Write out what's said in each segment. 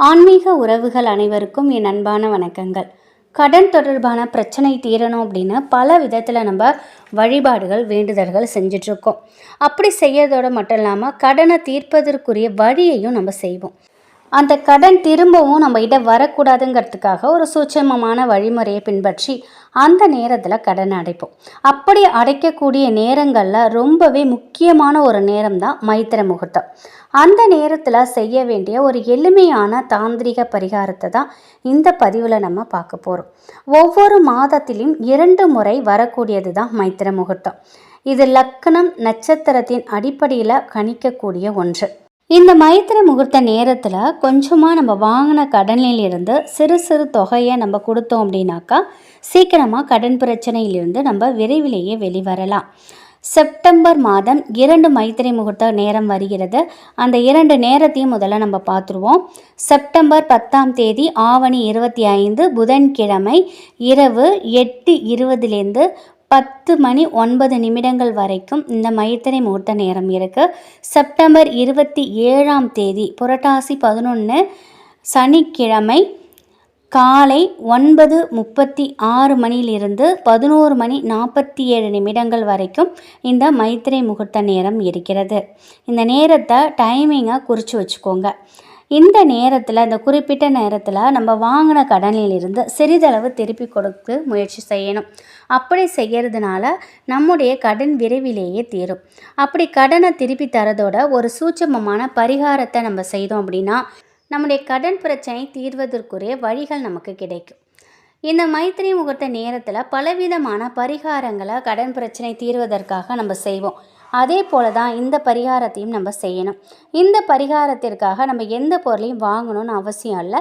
ஆன்மீக உறவுகள் அனைவருக்கும் என் அன்பான வணக்கங்கள். கடன் தொடர்பான பிரச்சனை தீரணும் அப்படின்னு பல விதத்தில் நம்ம வழிபாடுகள் வேண்டுதல்கள் செஞ்சிட்ருக்கோம். அப்படி செய்யறதோட மட்டும் இல்லாமல் கடனை தீர்ப்பதற்குரிய வழியையும் நம்ம செய்வோம். அந்த கடன் திரும்பவும் நம்மகிட்ட வரக்கூடாதுங்கிறதுக்காக ஒரு சூட்சமமான வழிமுறையை பின்பற்றி அந்த நேரத்தில் கடனை அடைப்போம். அப்படி அடைக்கக்கூடிய நேரங்களில் ரொம்பவே முக்கியமான ஒரு நேரம் தான் மைத்திர முகூர்த்தம். அந்த நேரத்தில் செய்ய வேண்டிய ஒரு எளிமையான தாந்திரிக பரிகாரத்தை தான் இந்த பதிவில் நம்ம பார்க்க போகிறோம் ஒவ்வொரு மாதத்திலும் இரண்டு முறை வரக்கூடியது தான் மைத்திர முகூர்த்தம். இது லக்கணம் நட்சத்திரத்தின் அடிப்படையில் கணிக்கக்கூடிய ஒன்று. இந்த மைத்திர முகூர்த்த நேரத்தில் கொஞ்சமாக நம்ம வாங்கின கடனிலிருந்து சிறு சிறு தொகையை நம்ம கொடுத்தோம் அப்படின்னாக்கா சீக்கிரமாக கடன் பிரச்சனையிலிருந்து நம்ம விரைவிலேயே வெளிவரலாம். செப்டம்பர் மாதம் இரண்டு மைத்திரை முகூர்த்த நேரம் வருகிறது. அந்த இரண்டு நேரத்தையும் முதல்ல நம்ம பார்த்துருவோம். செப்டம்பர் பத்தாம் தேதி ஆவணி இருபத்தி ஐந்து புதன்கிழமை இரவு எட்டு இருபதுலேருந்து பத்து மணி ஒன்பது நிமிடங்கள் வரைக்கும் இந்த மைத்திரை முகூர்த்த நேரம் இருக்குது செப்டம்பர் இருபத்தி ஏழாம் தேதி புரட்டாசி பதினொன்று சனிக்கிழமை காலை ஒன்பது முப்பத்தி ஆறு மணியிலிருந்து பதினோரு மணி நாற்பத்தி ஏழு நிமிடங்கள் வரைக்கும் இந்த மைத்திரை முகூர்த்த நேரம் இருக்கிறது. இந்த நேரத்தை டைமிங்கை குறித்து வச்சுக்கோங்க. இந்த நேரத்தில் இந்த குறிப்பிட்ட நேரத்தில் நம்ம வாங்கின கடனிலிருந்து சிறிதளவு திருப்பி கொடுத்து முயற்சி செய்யணும். அப்படி செய்கிறதுனால நம்முடைய கடன் விரைவிலேயே தீரும். அப்படி கடனை திருப்பி தரதோட ஒரு சூட்சமமான பரிகாரத்தை நம்ம செய்தோம் அப்படின்னா நம்முடைய கடன் பிரச்சனை தீர்வதற்குரிய வழிகள் நமக்கு கிடைக்கும். இந்த மைத்திரி முகூர்த்த நேரத்தில் பலவிதமான பரிகாரங்களை கடன் பிரச்சனை தீர்வதற்காக நம்ம செய்வோம். அதே போல தான் இந்த பரிகாரத்தையும் நம்ம செய்யணும். இந்த பரிகாரத்திற்காக நம்ம எந்த பொருளையும் வாங்கணும்னு அவசியம் இல்லை.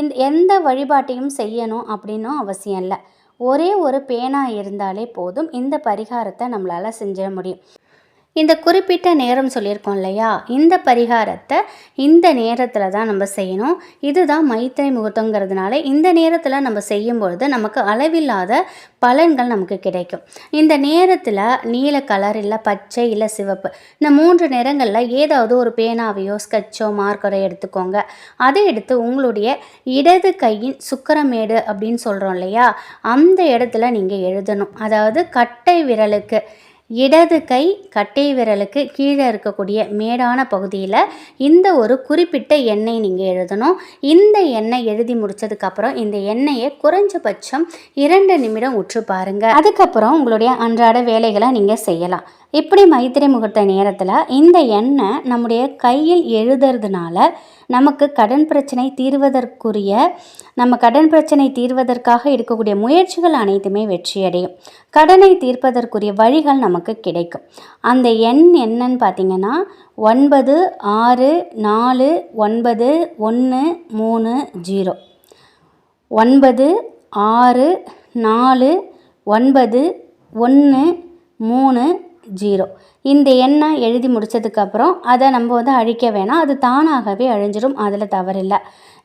இந்த எந்த வழிபாட்டையும் செய்யணும் அப்படின்னும் அவசியம் இல்லை. ஒரே ஒரு பேனா இருந்தாலே போதும். இந்த பரிகாரத்தை நம்மளால் செஞ்சிட முடியும். இந்த குறிப்பிட்ட நேரம் சொல்லியிருக்கோம் இல்லையா? இந்த பரிகாரத்தை இந்த நேரத்தில் தான் நம்ம செய்யணும். இதுதான் மைத்திரை முகூர்த்தங்கிறதுனால இந்த நேரத்தில் நம்ம செய்யும் பொழுது நமக்கு அளவில்லாத பலன்கள் நமக்கு கிடைக்கும். இந்த நேரத்தில் நீல கலர் இல்லை பச்சை இல்லை சிவப்பு இந்த மூன்று நிறங்களில் ஏதாவது ஒரு பேனாவையோ ஸ்கெட்சோ மார்க்கரோ எடுத்துக்கோங்க. அதை எடுத்து உங்களுடைய இடது கையின் சுக்கரமேடு அப்படின்னு சொல்கிறோம் இல்லையா? அந்த இடத்துல நீங்கள் எழுதணும். அதாவது கட்டை விரலுக்கு இடது கை கட்டை விரலுக்கு கீழே இருக்கக்கூடிய மேடான பகுதியில் இந்த ஒரு குறிப்பிட்ட எண்ணெய் நீங்கள் எழுதணும். இந்த எண்ணெய் எழுதி முடித்ததுக்கப்புறம் இந்த எண்ணெயை குறைஞ்சபட்சம் இரண்டு நிமிடம் உற்று பாருங்கள் அதுக்கப்புறம் உங்களுடைய அன்றாட வேலைகளை நீங்கள் செய்யலாம். இப்படி மைத்திரை முகூர்த்த நேரத்தில் இந்த எண்ணெய் நம்முடைய கையில் எழுதுறதுனால நமக்கு கடன் பிரச்சனை தீர்வதற்குரிய நம்ம கடன் பிரச்சனை தீர்வதற்காக இருக்கக்கூடிய முயற்சிகள் அனைத்துமே வெற்றியடையும். கடனை தீர்ப்பதற்குரிய வழிகள் நமக்கு கிடைக்கும். அந்த எண் என்னன்னு பார்த்தீங்கன்னா ஒன்பது ஆறு நாலு ஒன்பது ஒன்று மூணு ஜீரோ. ஒன்பது ஆறு நாலு ஒன்பது ஒன்று மூணு ஜீரோ. இந்த எண்ணை எழுதி முடித்ததுக்கப்புறம் அதை நம்ம வந்து அழிக்க வேணாம். அது தானாகவே அழிஞ்சிடும் அதில் தவறில்லை.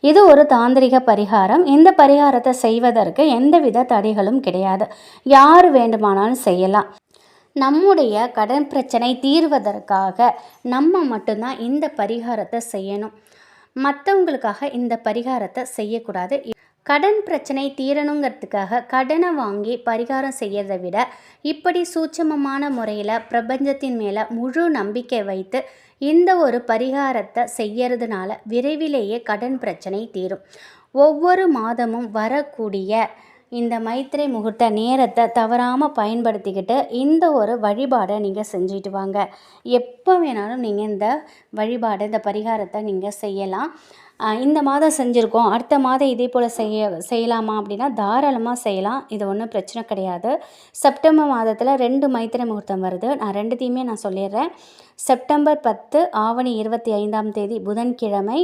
இது ஒரு தாந்திரிக பரிகாரம். இந்த பரிகாரத்தை செய்வதற்கு எந்தவித தடைகளும் கிடையாது. யார் வேண்டுமானாலும் செய்யலாம். நம்முடைய கடன் பிரச்சனை தீர்வதற்காக நம்ம மட்டும்தான் இந்த பரிகாரத்தை செய்யணும். மற்றவங்களுக்காக இந்த பரிகாரத்தை செய்யக்கூடாது. கடன் பிரச்சனை தீரணுங்கிறதுக்காக கடனை வாங்கி பரிகாரம் செய்யறதை விட இப்படி சூட்சமமான முறையில் பிரபஞ்சத்தின் மேலே முழு நம்பிக்கை வைத்து இந்த ஒரு பரிகாரத்தை செய்யறதுனால விரைவிலேயே கடன் பிரச்சனை தீரும். ஒவ்வொரு மாதமும் வரக்கூடிய இந்த மைத்திரை முகூர்த்த நேரத்தை தவறாமல் பயன்படுத்திக்கிட்டு இந்த ஒரு வழிபாடை நீங்கள் செஞ்சுட்டு வாங்க. எப்போ வேணாலும் நீங்கள் இந்த வழிபாடு இந்த பரிகாரத்தை நீங்கள் செய்யலாம். இந்த மாதம் செஞ்சுருக்கோம். அடுத்த மாதம் இதே போல் செய்ய செய்யலாமா அப்படின்னா தாராளமாக செய்யலாம். இது ஒன்றும் பிரச்சனை கிடையாது. செப்டம்பர் மாதத்தில் ரெண்டு மைத்திரை முகூர்த்தம் வருது. நான் ரெண்டுத்தையுமே நான் சொல்லிடுறேன். செப்டம்பர் பத்து ஆவணி இருபத்தி ஐந்தாம் தேதி புதன்கிழமை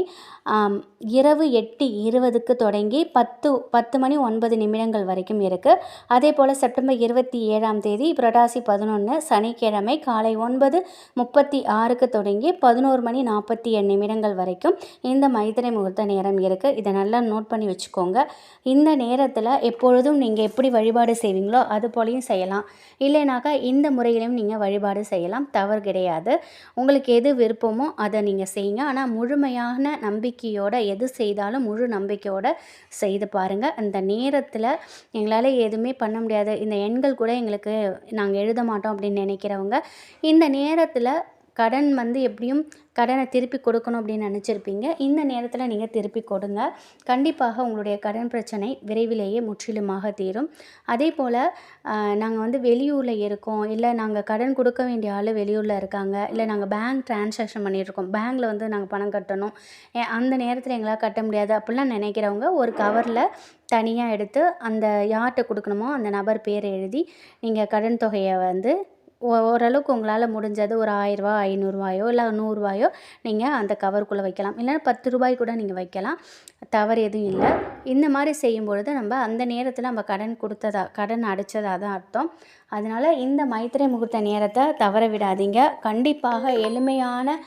இரவு எட்டு இருபதுக்கு தொடங்கி பத்து பத்து மணி ஒன்பது நிமிடங்கள் வரைக்கும் இருக்குது அதே போல் செப்டம்பர் இருபத்தி ஏழாம் தேதி புரட்டாசி பதினொன்று சனிக்கிழமை காலை ஒன்பது முப்பத்தி ஆறுக்கு தொடங்கி பதினோரு மணி நாற்பத்தி ஏழு நிமிடங்கள் வரைக்கும் இந்த மைத்திரை சித்திரை முகூர்த்த நேரம் இருக்குது இதை நல்லா நோட் பண்ணி வச்சுக்கோங்க. இந்த நேரத்தில் எப்பொழுதும் நீங்கள் எப்படி வழிபாடு செய்வீங்களோ அது போலையும் செய்யலாம். இல்லைனாக்கா இந்த முறையிலையும் நீங்கள் வழிபாடு செய்யலாம். தவறு கிடையாது. உங்களுக்கு எது விருப்பமோ அதை நீங்கள் செய்யுங்க. ஆனால் முழுமையான நம்பிக்கையோட எது செய்தாலும் முழு நம்பிக்கையோட செய்து பாருங்கள் அந்த நேரத்தில் எங்களால் எதுவுமே பண்ண முடியாது. இந்த எண்கள் கூட எங்களுக்கு நாங்கள் எழுத மாட்டோம் அப்படின்னு நினைக்கிறவங்க இந்த நேரத்தில் கடன் வந்து எப்படியும் கடனை திருப்பி கொடுக்கணும் அப்படின்னு நினச்சிருப்பீங்க. இந்த நேரத்தில் நீங்கள் திருப்பி கொடுங்க. கண்டிப்பாக உங்களுடைய கடன் பிரச்சனை விரைவிலேயே முற்றிலுமாக தீரும். அதே போல் நாங்கள் வந்து வெளியூரில் இருக்கோம். இல்லை நாங்கள் கடன் கொடுக்க வேண்டிய ஆள் வெளியூரில் இருக்காங்க. இல்லை நாங்கள் பேங்க் டிரான்சாக்ஷன் பண்ணிகிட்ருக்கோம் பேங்க்கில் வந்து நாங்கள் பணம் கட்டணும். அந்த நேரத்தில் எங்களால் கட்ட முடியாது அப்படிலாம் நினைக்கிறவங்க ஒரு கவரில் தனியாக எடுத்து அந்த யார்கிட்ட கொடுக்கணுமோ அந்த நபர் பேரை எழுதி நீங்கள் கடன் தொகையை வந்து ஓரளவுக்கு உங்களால் முடிஞ்சது ஒரு ஆயிரரூவா ஐநூறுரூவாயோ இல்லை நூறுரூவாயோ நீங்கள் அந்த கவருக்குள்ளே வைக்கலாம். இல்லைன்னா பத்து ரூபாய் கூட நீங்கள் வைக்கலாம். தவறு எதுவும் இல்லை. இந்த மாதிரி செய்யும் பொழுது நம்ம அந்த நேரத்தில் நம்ம கடன் கொடுத்ததா கடன் அடைச்சதா தான் அர்த்தம். அதனால் இந்த மைத்திரை முகூர்த்த நேரத்தை தவற விடாதீங்க. கண்டிப்பாக எளிமையான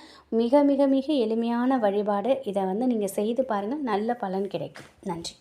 மிக மிக மிக எளிமையான வழிபாடு இதை வந்து நீங்கள் செய்து பாருங்கள் நல்ல பலன் கிடைக்கும். நன்றி.